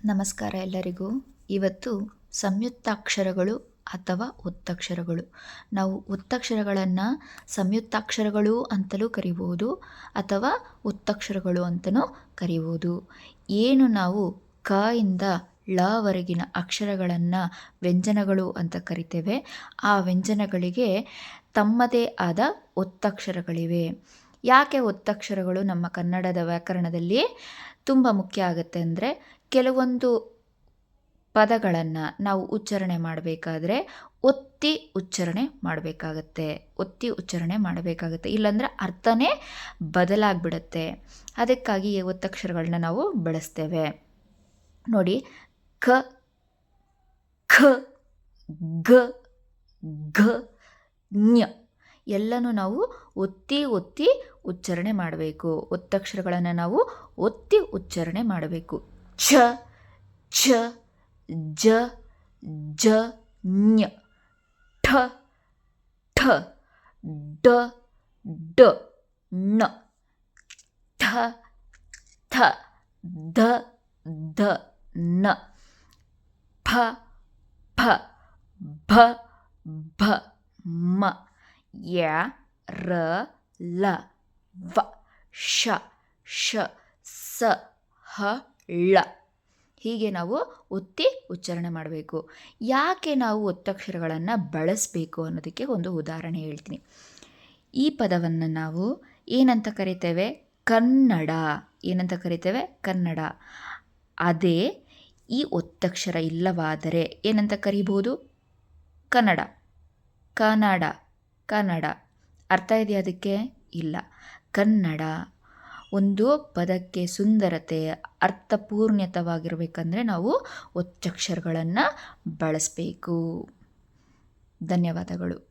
ನಮಸ್ಕಾರ ಎಲ್ಲರಿಗೂ. ಇವತ್ತು ಸಂಯುಕ್ತಾಕ್ಷರಗಳು ಅಥವಾ ಒತ್ತಕ್ಷರಗಳು ನಾವು ಒತ್ತಕ್ಷರಗಳನ್ನು ಸಂಯುಕ್ತಾಕ್ಷರಗಳು ಅಂತಲೂ ಕರಿಬೋದು ಅಥವಾ ಒತ್ತಕ್ಷರಗಳು ಅಂತಲೂ ಕರಿಬೋದು ಏನು ನಾವು ಕ ಇಂದ ಲವರೆಗಿನ ಅಕ್ಷರಗಳನ್ನು ವ್ಯಂಜನಗಳು ಅಂತ ಕರಿತೇವೆ. ಆ ವ್ಯಂಜನಗಳಿಗೆ ತಮ್ಮದೇ ಆದ ಒತ್ತಕ್ಷರಗಳಿವೆ ಯಾಕೆ ಒತ್ತಕ್ಷರಗಳು ನಮ್ಮ ಕನ್ನಡದ ವ್ಯಾಕರಣದಲ್ಲಿ? ತುಂಬ ಮುಖ್ಯ ಆಗುತ್ತೆ ಅಂದರೆ ಕೆಲವೊಂದು ಪದಗಳನ್ನು ನಾವು ಉಚ್ಚಾರಣೆ ಮಾಡಬೇಕಾದ್ರೆ ಒತ್ತಿ ಉಚ್ಚಾರಣೆ ಮಾಡಬೇಕಾಗತ್ತೆ. ಒತ್ತಿ ಉಚ್ಚಾರಣೆ ಮಾಡಬೇಕಾಗತ್ತೆ. ಇಲ್ಲಾಂದರೆ ಅರ್ಥನೇ ಬದಲಾಗ್ಬಿಡುತ್ತೆ. ಅದಕ್ಕಾಗಿ ಒತ್ತಕ್ಷರಗಳನ್ನ ನಾವು ಬಳಸ್ತೇವೆ. ನೋಡಿ, ಕ, ಖ ಗ ಘ ಞ ಎಲ್ಲನೂ ನಾವು ಒತ್ತಿ ಒತ್ತಿ ಉಚ್ಚಾರಣೆ ಮಾಡಬೇಕು. ಒತ್ತಕ್ಷರಗಳನ್ನು ನಾವು ಒತ್ತಿ ಉಚ್ಚಾರಣೆ ಮಾಡಬೇಕು. ಛ ಛ, ಜ ಜ ಞ ಠ ಠ, ಡ ಡ, ಣ. ಥ ಥ, ದ ಧ ನ. ಫ ಫ ಭ ಭ, ಮ. ಯ ರ ಲ ವ ಶ ಶ ಸ ಹ ಳ ಹೀಗೆ ನಾವು ಒತ್ತಿ ಉಚ್ಚಾರಣೆ ಮಾಡಬೇಕು. ಯಾಕೆ ನಾವು ಒತ್ತಕ್ಷರಗಳನ್ನು ಬಳಸಬೇಕು ಅನ್ನೋದಕ್ಕೆ ಒಂದು ಉದಾಹರಣೆ ಹೇಳ್ತೀನಿ. ಈ ಪದವನ್ನು ನಾವು ಏನಂತ ಕರಿತೇವೆ? ಕನ್ನಡ. ಏನಂತ ಕರಿತೇವೆ? ಕನ್ನಡ. ಅದೇ ಈ ಒತ್ತಕ್ಷರ ಇಲ್ಲವಾದರೆ ಏನಂತ ಕರಿಬೋದು? ಕನ್ನಡ. ಕನ್ನಡ. ಕನ್ನಡ. ಅರ್ಥ ಇದೆಯಾ ಅದಕ್ಕೆ? ಇಲ್ಲ. ಕನ್ನಡ ಒಂದು ಪದಕ್ಕೆ ಸುಂದರತೆ ಅರ್ಥಪೂರ್ಣತವಾಗಿರಬೇಕಂದ್ರೆ ನಾವು ಒತ್ತಕ್ಷರಗಳನ್ನು ಬಳಸಬೇಕು. ಧನ್ಯವಾದಗಳು.